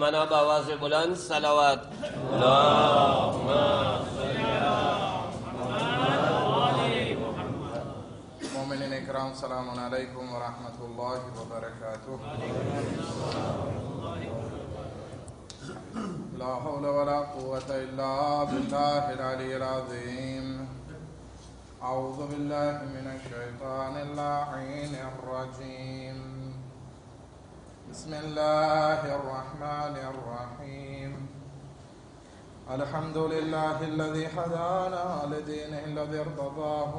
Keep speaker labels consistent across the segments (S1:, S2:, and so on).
S1: منا باواز بلند
S2: سلوات مومنین اکرام، سلام علیکم ورحمت اللہ وبرکاتہ. لا حول ولا قوة الا بالله العلی العظیم. اعوذ باللہ من الشیطان اللعین الرجیم. بسم الله الرحمن الرحيم. الحمد لله الذي هدانا لدينه الذي ارتضاه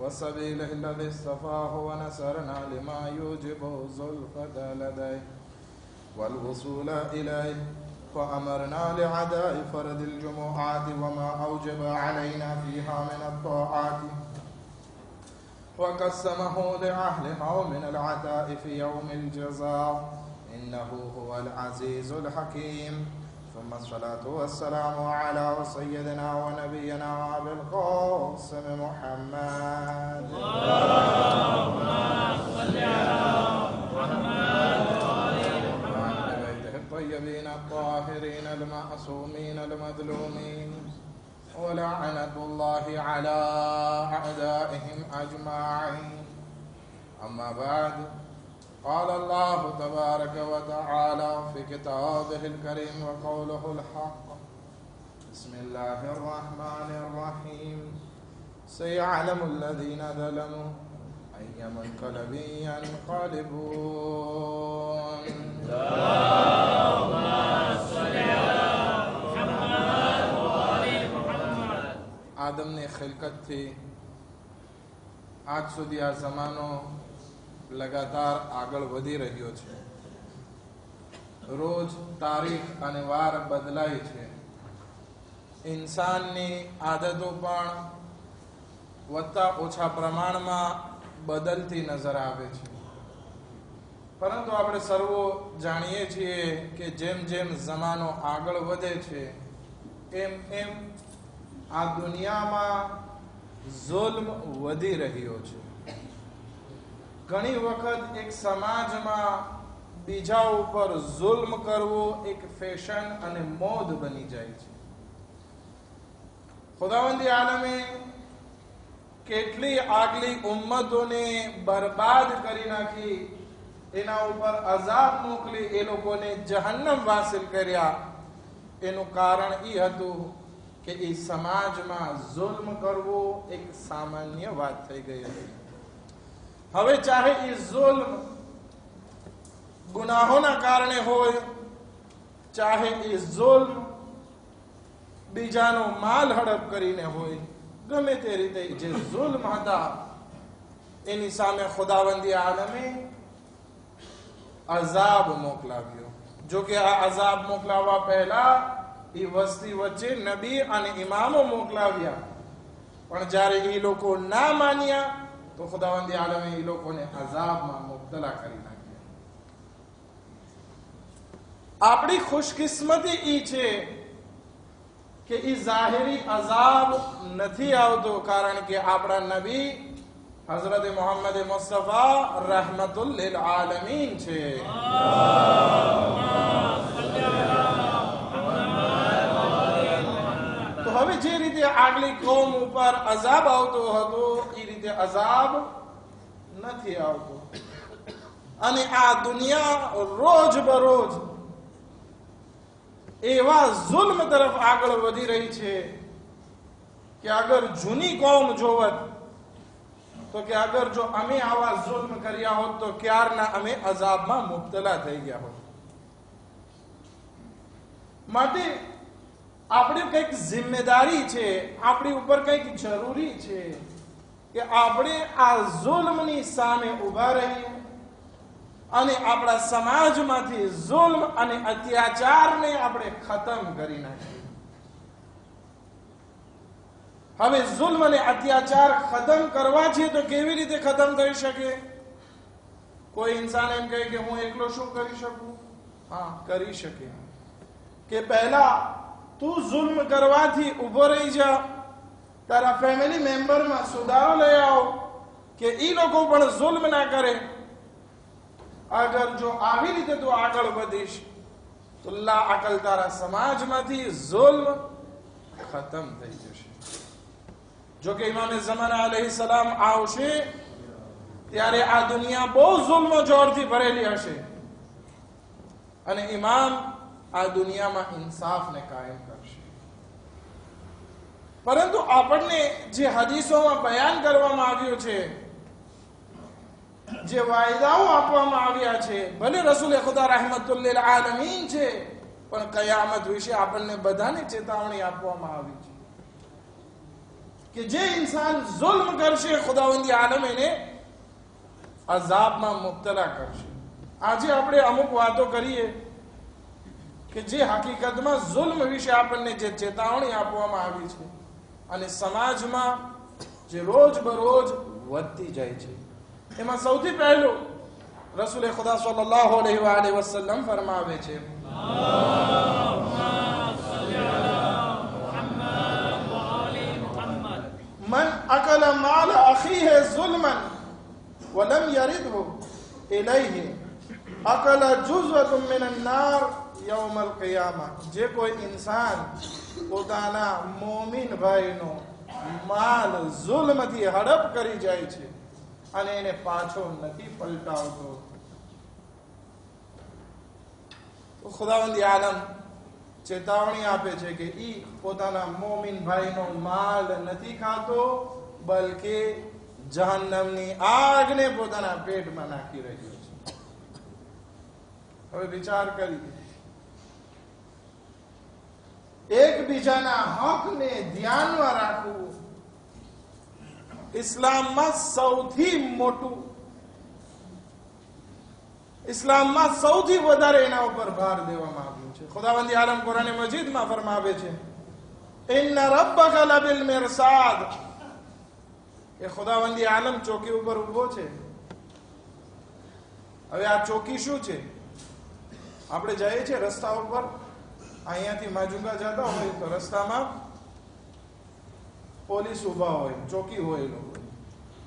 S2: وسبيله الذي اصطفاه ونسرنا لما يوجب زلفة لديه والوصول إليه. وأمرنا لعداء فرد الجمعات وما أوجب علينا فيها من الطاعات. وقسمه لأهلها من العطاء في يوم الجزاء. إنه هو العزيز الحكيم. ثم الصلاة والسلام على سيدنا ونبينا أبي القاسم محمد. وعلى بيته الطيبين الطاهرين المعصومين المظلومين. ولعنة الله على أعدائهم أجمعين أما بعد قال الله تبارك وتعالى في كتابه الكريم وقوله الحق بسم الله الرحمن الرحيم سيعلم الذين ظلموا أي منقلب ينقلبون આદમની ખિલકતથી આજ સુધી આ જમાનો લગાતાર આગળ વધી રહ્યો છે. રોજ તારીખ અને વાર બદલાય છે. ઇન્સાનની આદતો પણ વધતા ઓછા પ્રમાણમાં બદલતી નજર આવે છે. પરંતુ આપણે સર્વો જાણીએ છીએ કે જેમ જેમ જમાનો આગળ વધે છે, એમ એમ આ દુનિયામાં જુલ્મ વધી રહ્યો છે. ઘણી વખત એક સમાજમાં બીજા ઉપર જુલ્મ કરવો એક ફેશન અને મોદ બની જાય છે. ખુદાવંદી આલમે કેટલી આગલી ઉમ્મતોને બરબાદ કરી નાખી, એના ઉપર અઝાબ મોકલી એ લોકોને જહન્નમ વાસિલ કર્યા. એનું કારણ એ હતું કે એ સમાજમાં જુલ્મ કરવો એક સામાન્ય વાત થઈ ગઈ હતી. હવે ચાહે એ જુલ્મ ગુનાહોના કારણે હોય, ચાહે એ જુલ્મ બીજાનો માલ હડપ કરીને હોય, ગમે તે રીતે જે જુલ્મ હતા, એની સામે ખુદાવંદી આલમે અઝાબ મોકલાવ્યો. જો કે આ અઝાબ મોકલાવવા પહેલા એ વસ્તી વચ્ચે નબી અને ઇમામો મોકલાવ્યા. પણ જ્યારે એ લોકો ના માન્યા, તો ખુદાવંદી આલમે એ લોકોને અઝાબમાં મુબતલા કરી નાખ્યા. આપણી ખુશકિસ્મતી ઈ છે કે ઈ જાહેરી અઝાબ નથી આવતો, કારણ કે આપણા નબી હઝરત મોહમ્મદ મુસ્તફા રહમતુલ લીલ આલમીન છે તો હવે જે રીતે આગલી કોમ ઉપર અઝાબ આવતો હતો, એ રીતે અઝાબ નથી આવતો. અને આ દુનિયા રોજ બરોજ એવા જુલ્મ તરફ આગળ વધી રહી છે કે અગર જૂની કોમ જોવત, તો કે અગર જો અમે આવા જુલ્મ કર્યા હોત, તો ક્યારના અમે અઝાબમાં મુબતલા થઈ ગયા હોત. માટે આપણી કંઈક જિમ્મેદારી છે, આપણી ઉપર કંઈક જરૂરી છે, કે આપણે આ ઝુલ્મની સામે ઊભા રહીએ અને આપણા સમાજમાંથી ઝુલ્મ અને અત્યાચારને આપણે ખતમ કરી નાખીએ. હવે ઝુલ્મ અને અત્યાચાર ખતમ કરવા છે તો કેવી રીતે ખતમ થઈ શકે? કોઈ ઇન્સાન એમ કહે કે હું એકલો શું કરી શકું? હા, કરી શકે. કે પહેલા તું જુલ્મ કરવાથી ઊભો રહી જા. તારા ફેમિલી મેમ્બરમાં સુધારો લઈ આવો કે એ લોકો પણ જુલ્મ ના કરે. અગર જો આવી રીતે તું આગળ વધીશ, તો લા અકલ તારા સમાજમાંથી ઝુલ્મ ખતમ થઈ જશે. જો કે ઇમામે જમાના અલહી સલામ આવશે, ત્યારે આ દુનિયા બહુ જુલ્મ જોરથી ભરેલી હશે. અને ઇમામ આ દુનિયામાં ઇન્સાફને કાયમ કરશે. પરંતુ આપણને જે હદીસોમાં બયાન કરવામાં આવ્યું છે, જે વાયદાઓ આપવામાં આવ્યા છે, ભલે રસૂલ ખુદા રહેમતુલ્લિલ આલમીન છે, પણ કયામત વિશે આપણને બધાને ચેતવણી આપવામાં આવી છે. કે જે ઇન્સાન જુલ્મ કરશે, ખુદાવંદી આલમ એને અઝાબમાં મુબતલા કરશે. આજે આપણે અમુક વાતો કરીએ કે જે હકીકતમાં જુલ્મ વિશે આપણને જે ચેતવણી આપવામાં આવી છે અને સમાજમાં જે રોજ બરોજ વધતી જાય છે એમાં સૌથી પહેલું રસૂલ ખુદા સલ્લલ્લાહુ અલૈહિ વ આલિહિ વસલ્લમ ફરમાવે છે من أكل مال أخيه ظلما ولم يرده إليه أكل جزءة من النار યૌમલ કયામા જે કોઈ ઇન્સાન પોતાના મોમિન ભાઈનો માલ જુલ્મથી હડપ કરી જાય છે અને એને પાછો નથી પલટાવતો. ખુદાવંદી આલમ ચેતવણી આપે છે કે ઈ પોતાના મોમિન ભાઈનો માલ નથી ખાતો, બલકે જહન્નમની આગને પોતાના પેટમાં નાખી રહ્યો છે. હવે વિચાર કરીએ એકબીજાના હકને ધ્યાનમાં રાખવું. ઇસ્લામમાં સૌથી મોટું, ઇસ્લામમાં સૌથી વધારે એના ઉપર ભાર દેવામાં આવ્યો છે. ખુદાવંદી આલમ કુરાન મજીદમાં ફરમાવે છે, ઇન્ના રબ્બક લબિલ મિરસાદ. એ ખુદાવંદી આલમ ચોકી ઉપર ઊભો છે. હવે આ ચોકી શું છે? આપણે જઈએ છીએ રસ્તા ઉપર. અહીંયાથી માજુંગા જતા હોય તો રસ્તામાં પોલીસ ઊભા હોય, ચોકી હોય એ લોકો.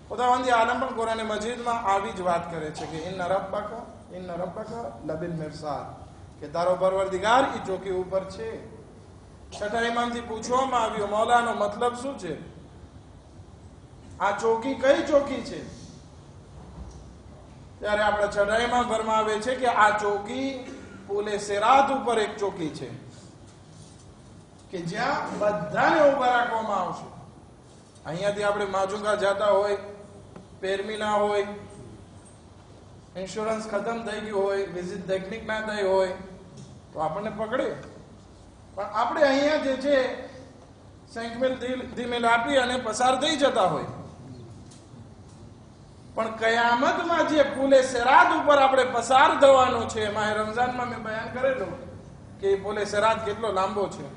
S2: ખુદાવંદી આલમ પણ કુરાન મજીદમાં આવી જ વાત કરે છે કે, ઇન્ન રબ્બક ઇન્ન રબ્બક લબિલ મિરસાદ કે, તારો પરવરદિગાર ઈ ચોકી ઉપર છે. છઠ્ઠા ઇમામથી પૂછવામાં આવ્યું, મૌલાનો મતલબ શું છે? આ ચોકી કઈ ચોકી છે? ત્યારે આપણા છઠ્ઠા ઇમામ ફરમાવે છે કે, આ ચોકી પુલે સેરાત ઉપર એક ચોકી છે. કે જ્યાં બધાને ઊભા રાખવામાં આવશે. અહીંયાથી આપણે માજુંગા જતા હોય પેરમીના હોય ઇન્સ્યોરન્સ ખતમ થઈ ગયું હોય વિઝિટ ટેકનિક ના થઈ હોય, તો આપણને પકડે. પણ આપણે અહીંયા જે છે સેન્કમેલ ધીમેલ આપી અને પસાર થઈ જતા હોય. પણ કયામતમાં જે પુલે સેરાત ઉપર આપણે પસાર થવાનું છે, એમાં રમઝાનમાં મેં બયાન કરેલું કે પુલે સેરાત કેટલો લાંબો છે.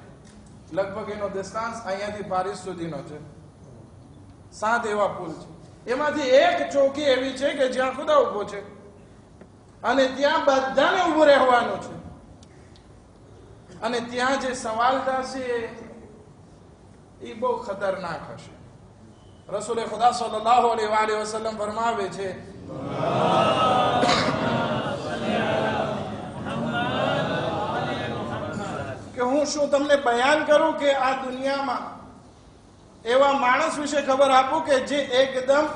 S2: લગભગ એનો દેશાંશ અહીંયાથી પારિસ સુધીનો છે. સાત એવા પુલ છે. એમાંથી એક ચોકી એવી છે કે જ્યાં ખુદા ઊભો છે. અને ત્યાં બધાને ઉભું રહેવાનું છે. અને ત્યાં જે સવાલ થશે એ બહુ ખતરનાક હશે. રસૂલે ખુદા સલ્લાહ વસલમ ફરમાવે છે કે હું શું તમને બયાન કરું કે આ દુનિયામાં એવા માણસ વિશે ખબર આપું કે જે એકદમ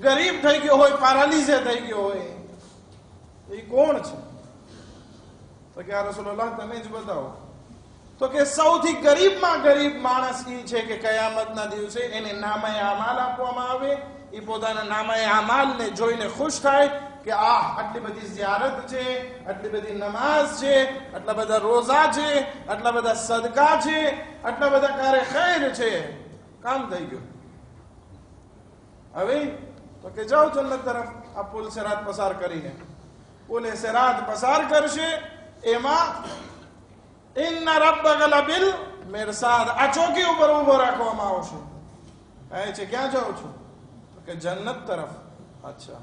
S2: ગરીબ થઈ ગયો હોય પારાલીઝે થઈ ગયો હોય? એ કોણ છે? તો કે આ રસોલ્લાહ તમે જ બતાવો. તો કે સૌથી ગરીબમાં ગરીબ માણસ એ છે કે કયામતના દિવસે એને નામે અમાલ આપવામાં આવે એ પોતાના નામે અમાલને જોઈને ખુશ થાય કે આ આટલી બધી ઝિયારત છે આટલી બધી નમાઝ છે આટલા બધા રોઝા છે આટલા બધા સદકા છે આટલા બધા કાર્ય ખૈર છે કામ થઈ ગયું હવે તો કે જાઓ જન્નત તરફ આ પુલ સેરાત પસાર કરીને પુલે સેરાત પસાર કરશે એમાં ઇન્ન રબ્બક લબિલ મિરસાદ આ ચોકી ઉપર ઊભો રાખવામાં આવશે કહે છે ક્યાં જાઉં છું તો કે જન્નત તરફ અચ્છા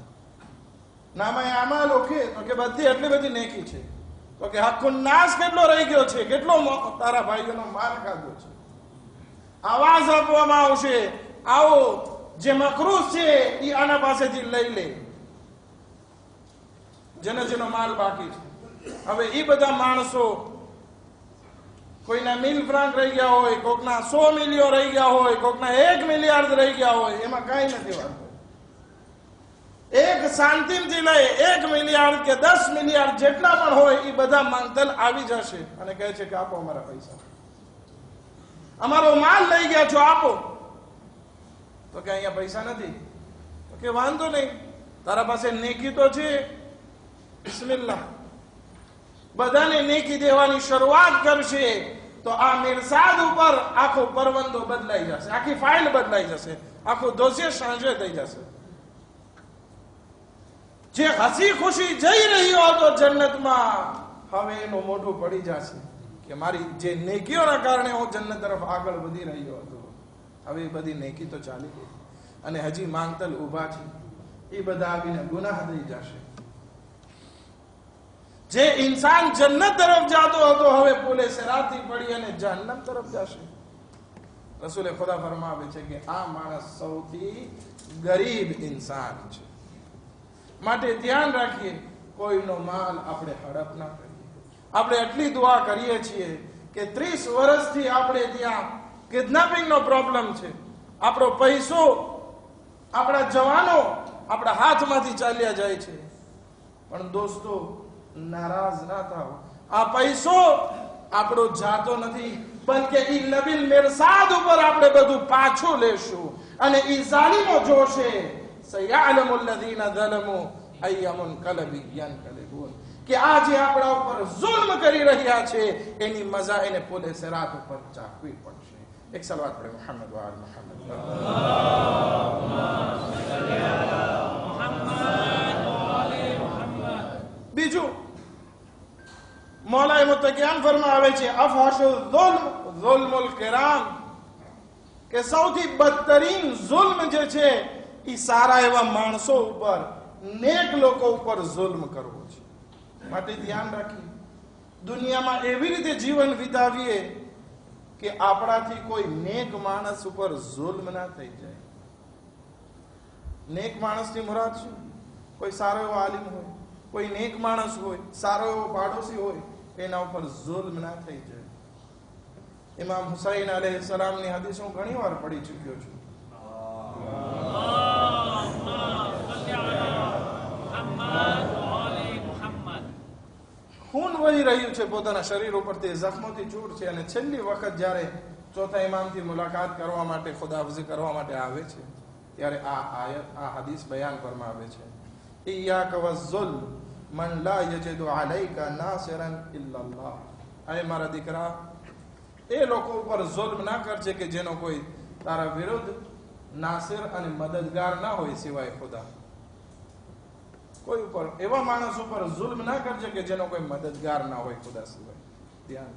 S2: નામાં આમાં લોકે તો કે બધી એટલી બધી નેકી છે. તો કે આખો નાશ કેટલો રહી ગયો છે? કેટલો તારા ભાઈઓનો માર ખાધો છે. આવાજ આપવામાં આવશે. આવો, જે મકરૂસ છે એ આના પાસેથી લઈ લે. જેનો જેનો માલ બાકી છે. હવે એ બધા માણસો કોઈના મિલ ફ્રાંક રહી ગયા હોય, કોકના સો મિલિયો રહી ગયા હોય, કોકના એક મિલિયાર્ડ રહી ગયા હોય, એમાં કાંઈ નથી વાંધો. એક શાંતિથી લઈ એક મિલિયાર્ડ કે દસ મિલિયાર્ડ જેટલા પણ હોય એ બધા માંગતલ આવી જશે. અને કહે છે કે આપો અમારા પૈસા. અમારો માલ લઈ ગયા છો, આપો. તો કે અહીંયા પૈસા નથી. તો કે વાંધો નહીં. તારા પાસે નેકી તો છે. બિસ્મિલ્લાહ. બધાને નેકી દેવાની શરૂઆત કરશે, તો આ મિરસાદ ઉપર આખો પરવંદો બદલાઈ જશે. આખી ફાઇલ બદલાઈ જશે. આખો દોષે સાંજે થઈ જશે. જે હસી ખુશી જઈ રહ્યો હતો જન્નતમાં. હવે એનું મોઢું પડી જશે કે મારી જે નેકીઓના કારણે હું જન્નત તરફ આગળ વધી રહ્યો હતો. હવે એ બધી નેકી તો ચાલી ગઈ. અને હજી માંગતલ ઊભા છે. એ બધા આવીને ગુનાહ થઈ જશે. જે ઇન્સાન જન્નત તરફ જતો હતો હવે પોલે સરાથી પડી અને જહન્નમ તરફ જશે. રસૂલે ખુદા ફરમાવે છે કે આ માણસ સૌથી ગરીબ ઇન્સાન છે. માટે ધ્યાન રાખીએ, કોઈનો માલ આપણે હડપ ના કરીએ. આપણે એટલી દુઆ કરીએ છીએ કે ત્રીસ વર્ષથી આપણે ત્યાં કિડનેપિંગ નો પ્રોબ્લેમ છે. આપણો પૈસો, આપણા જવાનો આપણા હાથમાંથી ચાલ્યા જાય છે. પણ દોસ્તો, નારાજ ના થાવ આ પૈસો આપણો જાતો નથી બલકે ઈ નબીલ મેરસાદ ઉપર આપણે બધું પાછું લેશું અને ઈ જાલીમો જોશે. સયઅલમુ અલ્લઝીના ઝલમુ અય્યમુન કલબી યનકલિબૂન કે આ જે આપણા ઉપર જુલ્મ કરી રહ્યા છે, એની મજા એને પોલે સરાત ઉપર ચાખવી પડશે. એક સલવાત પડે મુહમ્મદ વાલ મુહમ્મદ. બીજું, મૌલાએ મુતકિયાન ફરમાવે છે અફહશુ ઝુલ્મ, ઝુલ્મુલ કિરામ. કે સૌથી બદતરીન જુલ્મ જે છે એ સારા એવા માણસો ઉપર નેક લોકો ઉપર જુલ્મ કરવો છે. માટે ધ્યાન રાખીએ. દુનિયામાં એવી રીતે જીવન વિતાવીએ કે આપણાથી કોઈ નેક માણસ ઉપર જુલ્મ ના થઈ જાય. નેક માણસની મુરાદ શું? કોઈ સારો એવો આલિમ હોય, કોઈ નેક માણસ હોય, સારો એવો પાડોશી હોય, એના ઉપર જુલ્મ ના થઈ જાય. ઇમામ હુસૈન અલૈહિ સલામની હદીસ હું ઘણી વાર પડી ચૂક્યો છું. ખૂન વહી રહ્યું છે પોતાના શરીર ઉપર તે જખમોથી ચૂર છે અને છેલ્લી વખત જ્યારે ચોથા ઇમામથી મુલાકાત કરવા માટે ખુદાફઝી કરવા માટે આવે છે, ત્યારે આ આયત, આ હદીસ બયાન ફરમાવે છે. ઇયાક વઝુલ મન લા યજિદુ અલૈકા નાસિરન ઇલ્લલ્લાહ. અરે મારા દીકરા, એ લોકો ઉપર ઝુલ્મ ના કરજે કે જેનો કોઈ તારા વિરુદ્ધ નાસિર અને મદદગાર ના હોય સિવાય ખુદા. કોઈ ઉપર, એવા માણસ ઉપર જુલ્મ ના કરજે કે જેનો કોઈ મદદગાર ના હોય ખુદા સિવાય. ધ્યાન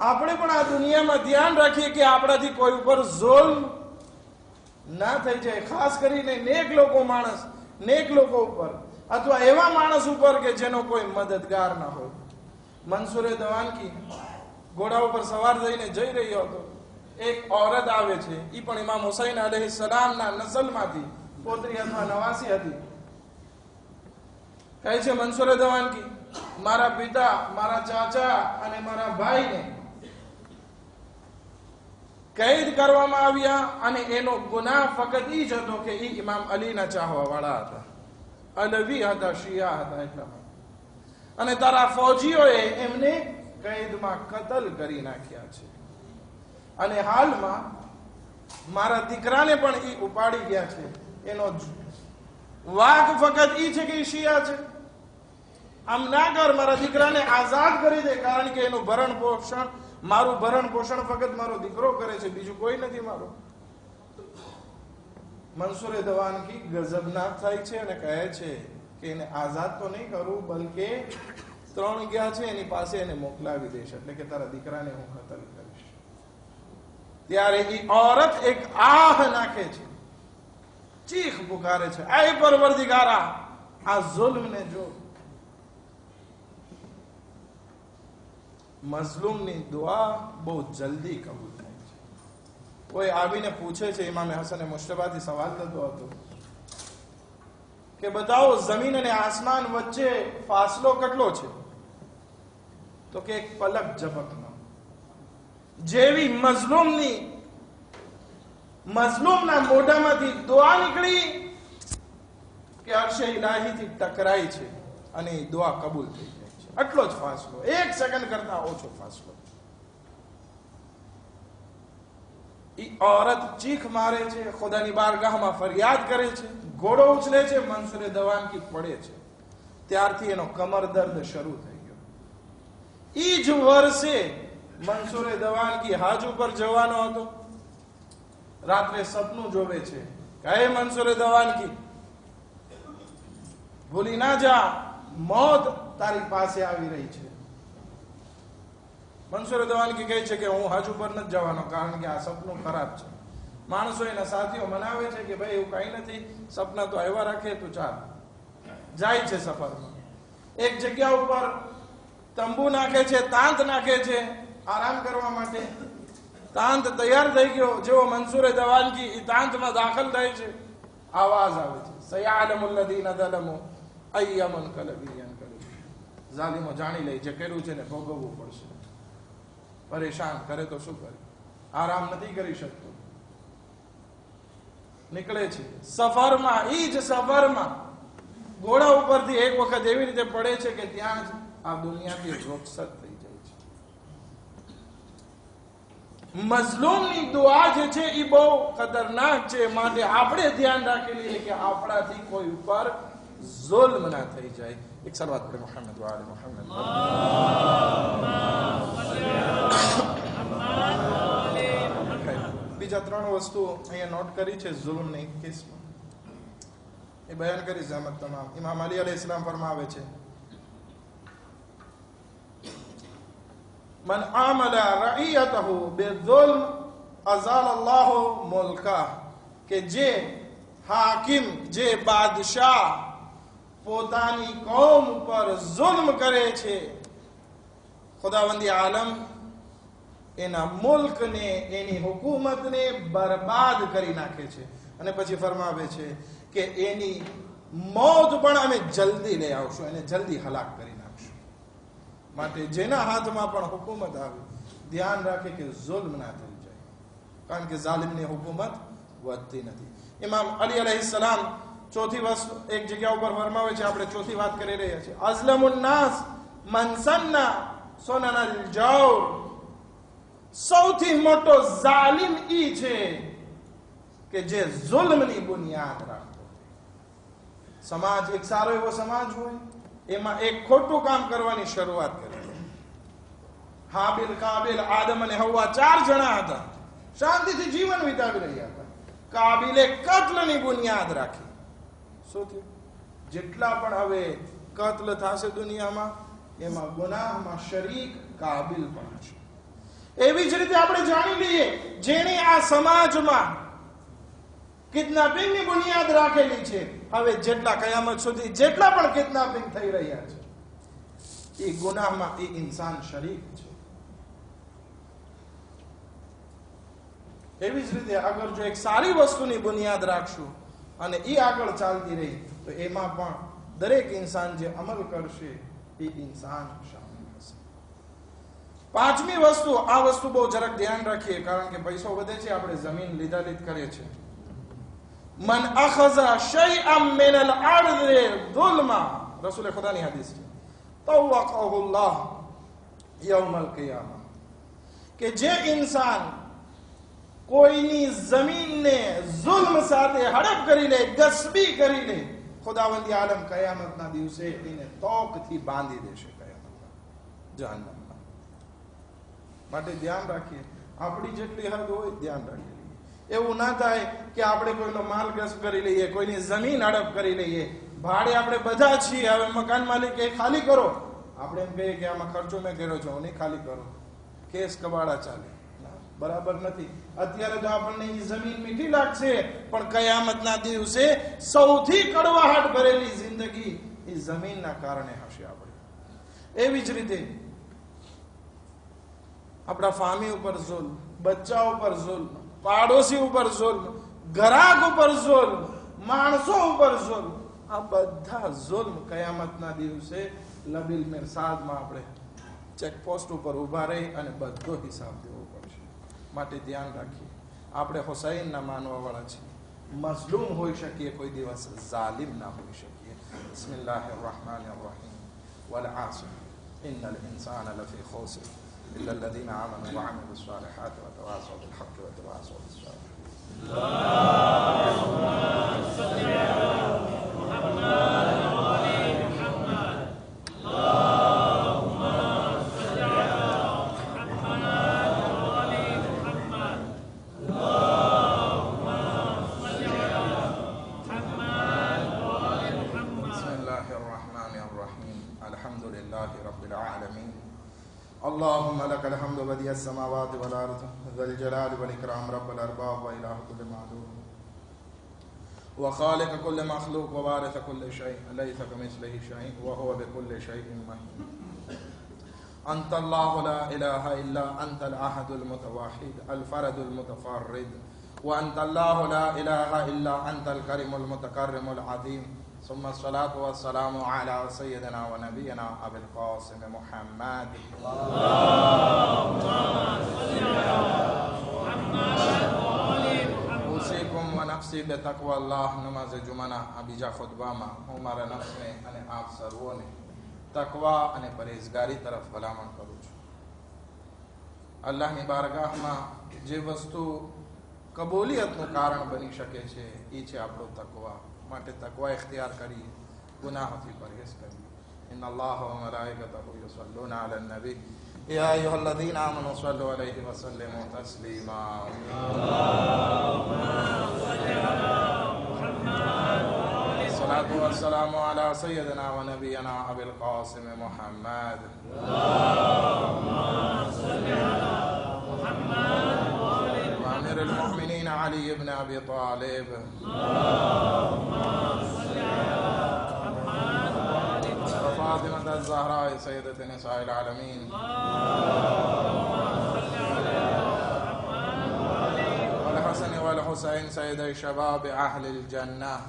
S2: આપણે પણ આ દુનિયામાં ધ્યાન રાખીએ કે આપણાથી કોઈ ઉપર જુલ્મ ના થઈ જાય. ખાસ કરીને નેક લોકો માણસ, નેક લોકો ઉપર, અથવા એવા માણસ ઉપર કે જેનો કોઈ મદદગાર ના હોય. મનસુરે દવાનકી ઘોડા ઉપર સવાર થઈને જઈ રહ્યો હતો. એક ઓરત આવે છે એ પણ ઇમામ હુસૈન અલૈહિ સલામના નસલમાંથી, પોતરી અથવા નવાસી હતી. કહે છે, મનસુરે દવાનકી મારા પિતા, મારા ચાચા અને મારા ભાઈને કેદ કરવામાં આવ્યા અને એનો ગુનાહ ફક્ત એ જ હતો કે એ ઇમામ અલીના ચાહવા વાળા હતા. અલવી હતા, શિયા હતા એટલા અને તારા ફૌજીઓએ એમને કેદમાં કતલ કરી નાખ્યા છે. અને હાલમાં મારા દીકરાને પણ એ ઉપાડી ગયા છે. એનો વાઘ ફક્ત એ છે કે શિયા છે. આમ ના કર, મારા દીકરાને આઝાદ કરી દે, કારણ કે એનું ભરણ પોષણ, મારું ભરણ પોષણ ફક્ત મારો દીકરો કરે છે, બીજું કોઈ નથી મારો. મનસુરે દવાનકી ગજબનાક થાય છે અને કહે છે કે એને આઝાદ તો નહીં કરું, બલકે ત્રણ ગયા છે, એની પાસે એને મોકલાવી દઈશ, એટલે કે તારા દીકરાને હું કતલ કરીશ. ત્યારે એ ઓરત એક આહ નાખે છે. ચીખ પુકારે છે. આય પરવરદિગારા, આ જુલ્મને જો મઝલૂમની દુઆ બહુ જલ્દી કબૂલ થાય છે. કોઈ આવીને પૂછે છે ઇમામે હસને મુશ્તબાથી સવાલ થતો હતો કે બતાવો, જમીન અને આસમાન વચ્ચે ફાસલો કેટલો છે? તો કે એક પલક ઝપકમાં. જેવી મઝલૂમની, મઝલૂમના મોઢામાંથી દુઆ નીકળી કે અરશે ઇલાહીથી ટકરાઈ છે અને દુઆ કબૂલ થઈ છે આટલો જ ફાસલો. એક સેકન્ડ કરતા ઓછો ફાસલો. ઈ ઓરત ચીખ મારે છે, ખુદાની બારગાહમાં ફરિયાદ કરે છે, ઘોડો ઉછલે છે મનસુરે દવાનકી પડે છે. ત્યારથી એનો કમર દર્દ શરૂ થઈ ગયો. ઈ જ વર્ષે મનસુરે દવાનકી હાજ ઉપર જવાનો હતો. રાત્રે સપનું જોવે છે કહે મનસુરે દવાનકી ભૂલી ના જા, મોત તારી પાસે આવી રહી છે. મનસુર દવાનગી કહે છે કે હું હજ ઉપર નથી જવાનો, કારણ કે આ સપનું ખરાબ છે. માણસો એના સાથીઓ મનાવે છે કે ભાઈ એવું કઈ નથી, સપના તો આવ્યા રાખે, તું ચાલ. જાય છે સફરમાં. એક જગ્યા ઉપર તંબુ નાખે છે, તાંત નાખે છે, આરામ કરવા માટે. તાંત તૈયાર થઈ ગયો, જેવો મનસુરે દવાનગી એ તાંતમાં દાખલ થાય છે. આવાજ આવે છે. સયાલમુલ્લદીન લદીન અયમન કલબિયા. ઝાલિમો જાણી લે જે કર્યું છે ને ભોગવવું પડશે. પરેશાન કરે તો શું કરે? આરામ નથી કરી શકતો. નીકળે છે. સફરમાં, ઈ જ સફરમાં. ઘોડા ઉપરથી એક વખત એવી રીતે પડે છે કે ત્યાં જ આ દુનિયાથી રૂખસત થઈ જાય છે. મઝલૂમની દુઆ જે છે એ બહુ ખતરનાક છે. માટે આપણે ધ્યાન રાખી લઈએ કે આપણાથી કોઈ ઉપર ઝુલ્મ ના થઈ જાય. એક સલવાત પડે મોહમ્મદ વાલે મોહમ્મદ બીજા ત્રણ વસ્તુ અહીંયા નોટ કરી છે ઝુલ્મની કેસમાં એ બયાન કરી જહમત તમામ ઇમામ અલી અલૈહિ ઇસ્લામ ફરમાવે છે من عمل رعيته بالظلم ازال الله ملكه કે જે હાકિમ જે બાદશાહ પોતાની કોમ ઉપર જુલ્મ કરે છે. ખુદાવંદી આલમ એના મુલ્કને, એની હુકુમતને બરબાદ કરી નાખે છે. અને પછી ફરમાવે છે કે એની મોત પણ અમે જલ્દી લઈ આવશું, એને જલ્દી હલાક કરી નાખશું. માટે જેના હાથમાં પણ હુકુમત આવે, ધ્યાન રાખે કે જુલ્મ ના થઈ જાય. કારણ કે ઝાલિમની હુકુમત વધતી નથી. ઇમામ અલી અલૈહિ સલામ ચોથી વસ્તુ એક જગ્યા ઉપર ફરમાવે છે, આપણે ચોથી વાત કરી રહ્યા છીએ. અઝલમુન નાસ મનસન્ના સોનાના જવ સૌથી મોટો ઝાલિમ ઈ છે કે જે જુલ્મની બુનિયાદ રાખતો સમાજ એક સારો એવો સમાજ હોય, એમાં એક ખોટું કામ કરવાની શરૂઆત કરી હાબિલ, કાબિલ, આદમ અને હવા ચાર જણા હતા. શાંતિથી જીવન વિતાવી રહ્યા હતા. કાબિલે કત્લની બુનિયાદ રાખી. શું થયું જેટલા પણ હવે કત્લ થશે દુનિયામાં, એમાં ગુનાહમાં શરીક કાબિલ પણ હશે એવી જ રીતે આપણે જાણી લઈએ, જેણે આ સમાજમાં કિડનેપિંગની બુનિયાદ રાખેલી છે, હવે જેટલા કયામત સુધી જેટલા પણ કિડનેપિંગ થઈ રહ્યા છે, એ ગુનાહમાં એ ઇન્સાન શરીક છે. એવી જ રીતે આગળ જો એક સારી વસ્તુની બુનિયાદ રાખશું અને એ આગળ ચાલતી રહી, તો એમાં પણ દરેક ઇન્સાન જે અમલ કરશે એ ઇન્સાન પાંચમી વસ્તુ, આ વસ્તુ બહુ જરાક ધ્યાન રાખીએ, કારણ કે પૈસો વધે છે, આપણે જમીન લીધા લીધ કરીએ છીએ. મન અખઝા શay'an મિન અલ અર્ધ ઝુલમા. રસૂલ ખુદાની હદીસ છે. તવકહુલ્લાહ yawm al-qiyamah કે જે ઇન્સાન કોઈની જમીનને જુલ્મ સાથે હડપ કરી લે ગસબી કરી લે ખુદાવંદી આલમ કયામતના દિવસે એને તોકથી બાંધી દેશે કયામતમાં જહાન્નમમાં માટે ધ્યાન રાખીએ. આપણી જેટલી હદ હોય ધ્યાન રાખીએ. એવું ના થાય કે આપણે કોઈનો માલ ગસ્પ કરી લઈએ, કોઈની જમીન હડપ કરી લઈએ. ભાડે આપણે બધા છીએ, હવે મકાન માલિક એ ખાલી કરો. આપણે એમ કહીએ કે આમાં ખર્ચો મેં કર્યો છે, હું નહીં ખાલી કરો. કેસ કબાડા ચાલે. બરાબર નથી. અત્યારે તો આપણને એ જમીન મીઠી લાગશે, પણ કયામતના દિવસે સૌથી કડવાહટ ભરેલી જિંદગી એ જમીનના કારણે હશે આપણે. એવી જ રીતે આપણા ફામી ઉપર ઝુલ્મ બચ્ચા ઉપર ઝુલ્મ, પાડોશી ઉપર ઝુલ્મ, ઘરાક ઉપર ઝુલ્મ, માણસો ઉપર ઝુલ્મ, આ બધા ઝુલ્મ કયામતના દિવસે લબિલ મેરસાદમાં આપણે ચેકપોસ્ટ ઉપર ઊભા રહી અને બધો હિસાબ દેવો માટે ધ્યાન રાખીએ આપણે હુસૈનના માનવાવાળા છીએ મઝલૂમ હોઈ શકીએ કોઈ દિવસ ઝાલિમ ના હોઈ શકીએ બિસ્મિલ્લાહ الرحمن الرحيم والعصر إن الإنسان لفي خسر إلا الذين آمنوا وعملوا الصالحات وتواصوا بالحق وتواصوا بالصبر بسم السماوات والأرض، ذا الجلال والإكرام، رب الأرباب وإله كل معلوم وخالق كل مخلوق ووارث كل شيء، ليس كمثله شيء، وهو بكل شيء مهين أنت الله لا إله إلا أنت الأحد المتوحد الفرد المتفرد. وأنت الله لا إله إلا أنت الكريم المتكرم العظيم. ثم الصلاة والسلام على سيدنا ونبينا أبي القاسم محمد. اللهم صل على محمد اوصیکم و بتقوى اللہ نماز جمعہ ابھی جا خطبہ ما. ہمارا نفس نے انے آپ سرو نے تقوی انے پریزگاری طرف غلامہ کرو چھو. اللہ ની બહારગાહમાં જે વસ્તુ કબૂલિયતનું કારણ بنی شکے چھے ایچے છે આપણો તકવા ما بالتقوى اختیار کریے گناہ سے پرہیز کریے إن اللہ و ملائکتہ یصلون علی النبی يا أيها الذين آمنوا صلوا عليه وسلموا تسليما. اللهم صل على محمد الصلاة والسلام على سيدنا ونبينا أبي القاسم محمد. اللهم صل على محمد وأمير المؤمنين علي بن أبي طالب. وفاطمة الزهراء سيدة نساء العالمين. والحسن والحسين سيدي شباب أهل الجنة.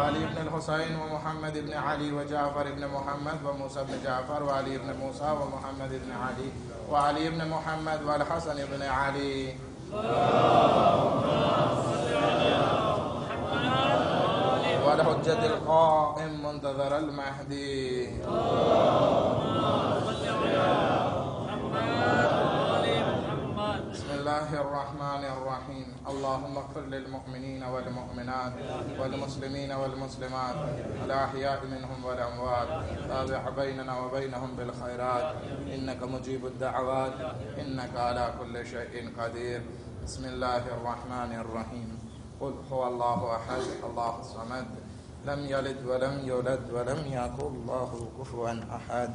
S2: وعلي بن الحسين ومحمد بن علي وجعفر بن محمد وموسى بن جعفر وعلي بن موسى ومحمد بن علي وعلي بن محمد والحسن بن علي. والحجة القائم منتظر المهدي. الله الرحمن الرحيم. اللهم اغفر للمؤمنين والمؤمنات والمسلمين والمسلمات، الأحياء منهم والأموات، تابع بيننا وبينهم بالخيرات. إنك مجيب الدعوات. إنك على كل شيء قدير. بسم الله الرحمن الرحيم. قل هو الله أحد، الله الصمد. لم يلد ولم يولد ولم يكن الله كفوا أحد.